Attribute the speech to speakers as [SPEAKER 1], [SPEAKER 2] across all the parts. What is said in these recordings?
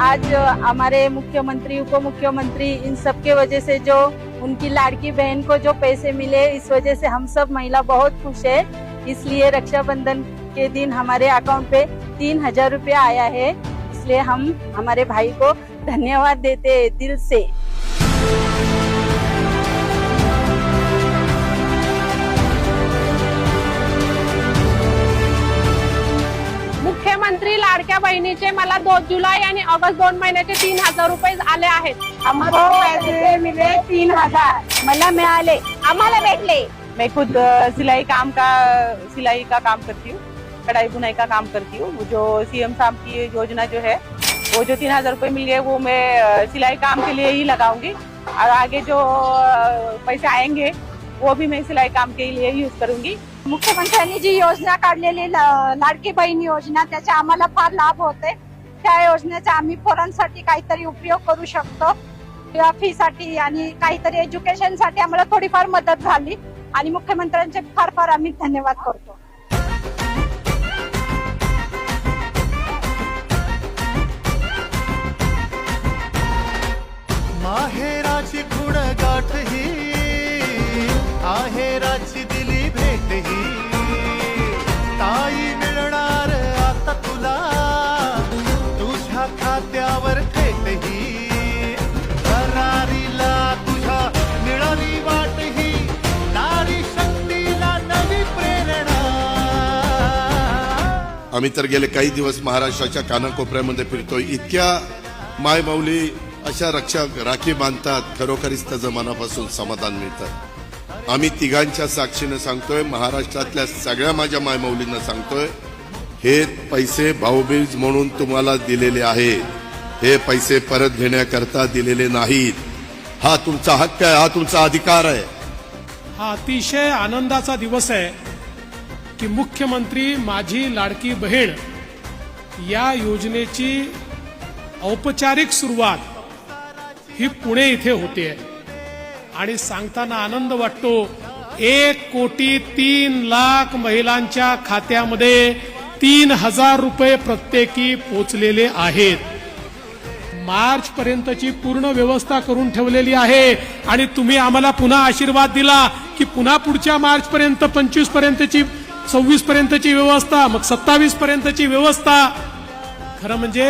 [SPEAKER 1] आज हमारे मुख्यमंत्री उप मुख्यमंत्री इन सब के वजह से जो, उनकी लाड़की बहन को जो पैसे मिले, इस वजह से हम सब महिला बहुत खुश है। इसलिए रक्षाबंधन के दिन हमारे अकाउंट पे तीन हज़ार रूपया आया है। इसलिए हम, हमारे भाई को धन्यवाद देते दिल से।
[SPEAKER 2] बहिणीचे मला दोन जुलै आणि ऑगस्ट दोन महिन्याचे तीन हजार रुपये आले आहेत.
[SPEAKER 1] मिले तीन हजार. मला मिळाले.
[SPEAKER 2] आम्हाला भेटले.
[SPEAKER 3] मैं खुद अ, सिलाई काम का सिलाई का काम करती हूँ कढ़ाई बुनाई का काम करती हूँ. जो सीएम साहब की योजना जो है वो जो तीन हजार रुपये मिल गए वो मैं अ, सिलाई काम के लिए ही लगाऊंगी. और आगे जो अ, पैसे आएंगे वो भी मैं सिलाई काम के लिए यूज करूंगी।
[SPEAKER 2] मुख्यमंत्र्यांनी जी योजना काढलेली लाडकी बहीण योजना त्याचा आम्हाला फार लाभ होते. त्या योजनेचा आम्ही पोरांसाठी काहीतरी उपयोग करू शकतो. किंवा फी साठी आणि काहीतरी एज्युकेशनसाठी आम्हाला थोडीफार मदत झाली. आणि मुख्यमंत्र्यांचे फार फार आम्ही धन्यवाद करतो.
[SPEAKER 4] आम्ही तर गेले काही दिवस महाराष्ट्राच्या कानाकोपऱ्यामध्ये फिरतोय. इतक्या मायमाऊली अशा रक्षा राखी बांधतात खरोखरीच त्याचं मनापासून समाधान मिळतं. आम्ही तिघांच्या साक्षीनं सांगतोय महाराष्ट्रातल्या सगळ्या माझ्या मायमाऊलींना सांगतोय हे पैसे भाऊबीज म्हणून तुम्हाला दिलेले आहेत. हे पैसे परत घेण्याकरता दिलेले नाहीत. हा तुमचा हक्क आहे हा तुमचा अधिकार आहे.
[SPEAKER 5] हा अतिशय आनंदाचा दिवस आहे. की मुख्यमंत्री माझी लाडकी बहीण या योजनेची औपचारिक सुरुवात ही पुणे इथे होते. आणि सांगताना आनंद वाटतो एक कोटी तीन लाख महिलांच्या खात्यामध्ये तीन हजार रुपये प्रत्येकी पोचलेले आहेत. मार्च पर्यंतची पूर्ण व्यवस्था करून ठेवलेली आहे. आणि तुम्ही आम्हाला पुन्हा आशीर्वाद दिला की पुन्हा पुढच्या मार्च पर्यंत पंचवीस पर्यंतची सव्वीस पर्यंतची व्यवस्था मग सत्तावीस पर्यंतची व्यवस्था. खरं म्हणजे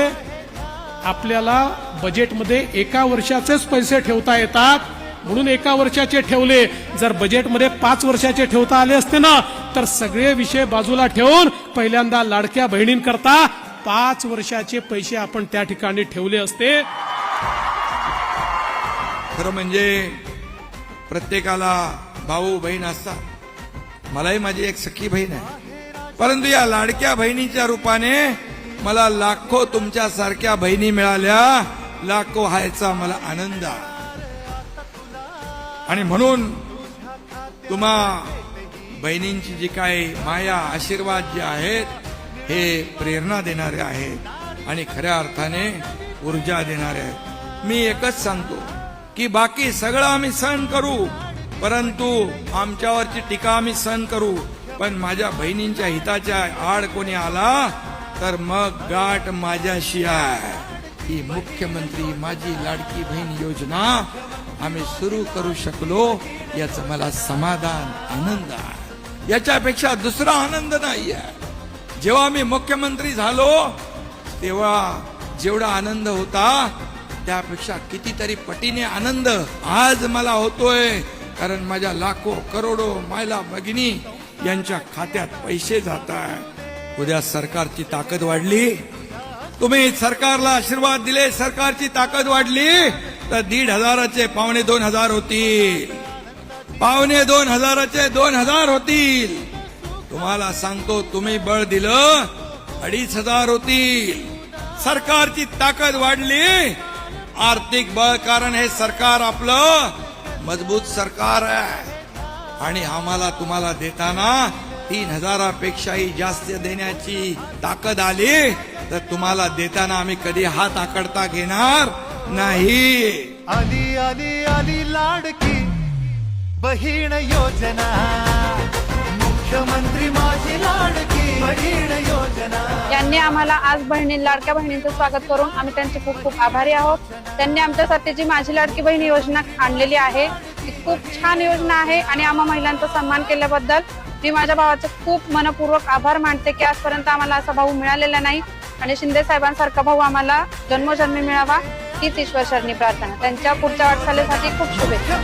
[SPEAKER 5] आपल्याला बजेटमध्ये एका वर्षाचेच पैसे ठेवता येतात. म्हणून एका वर्षाचे ठेवले. जर बजेटमध्ये पाच वर्षाचे ठेवता आले असते ना तर सगळे विषय बाजूला ठेवून पहिल्यांदा लाडक्या बहिणींकरता पाच वर्षाचे पैसे आपण त्या ठिकाणी ठेवले असते.
[SPEAKER 6] खरं म्हणजे प्रत्येकाला भाऊ बहीण असतात. मलाही माझी एक सखी बहीण आहे. परंतु या लाडक्या बहिणीच्या रूपाने मला लाखो तुमच्या सारख्या बहिणी मिळाल्या. लाखो व्हायचा मला आनंद आणि म्हणून तुम्हा बहिणींची जी काही माया आशीर्वाद जे आहेत हे प्रेरणा देणारे आहेत. आणि खऱ्या अर्थाने ऊर्जा देणारे आहेत. मी एकच सांगतो की बाकी सगळं आम्ही सहन करू. परंतु आमच्यावरची टीका आम्ही सहन करू पण माझ्या बहिणींच्या हिताच्या आड कोणी आला तर मग गाठ माझ्याशी आहे ही मुख्यमंत्री माझी लाडकी बहीण योजना आम्ही सुरू करू शकलो याचं मला समाधान आनंद आहे. याच्यापेक्षा दुसरा आनंद नाही आहे जेव्हा मी मुख्यमंत्री झालो तेव्हा जेवढा आनंद होता त्यापेक्षा कितीतरी पटीने आनंद आज मला होतोय. कारण माझ्या लाखो करोडो मायला भगिनी यांच्या खात्यात पैसे जात आहे उद्या सरकारची ताकद वाढली. तुम्ही सरकारला आशीर्वाद दिले सरकारची ताकद वाढली तर दीड हजाराचे पावणे दोन हजार होतील. पावणे दोन हजाराचे दोन हजार होतील. तुम्हाला सांगतो तुम्ही बळ दिलं अडीच हजार होतील. सरकारची ताकद वाढली. आर्थिक बळ कारण हे सरकार आपलं मजबूत सरकार आहे. आणि आम्हाला तुम्हाला देताना तीन हजारापेक्षाही जास्त देण्याची ताकद आली तर तुम्हाला देताना आम्ही कधी हात आकडता घेणार नाही.
[SPEAKER 7] आली आली आली लाडकी बहीण योजना. मुख्यमंत्री माझी लाडकी
[SPEAKER 2] यांनी आम्हाला आज बहिणी लाडक्या बहिणींचं स्वागत करून आम्ही त्यांचे खूप खूप आभारी आहोत. त्यांनी आमच्यासाठी जी माझी लाडकी बहीण योजना आणलेली आहे. ती खूप छान योजना आहे आणि आम्हा महिलांचा सन्मान केल्याबद्दल मी माझ्या भावाचे खूप मनपूर्वक आभार मानते की आजपर्यंत आम्हाला असा भाऊ मिळालेला नाही. आणि शिंदे साहेबांसारखा भाऊ आम्हाला जन्मोजन्मी मिळावा हीच ईश्वर शरणी प्रार्थना. त्यांच्या पुढच्या वाटचालीसाठी खूप शुभेच्छा.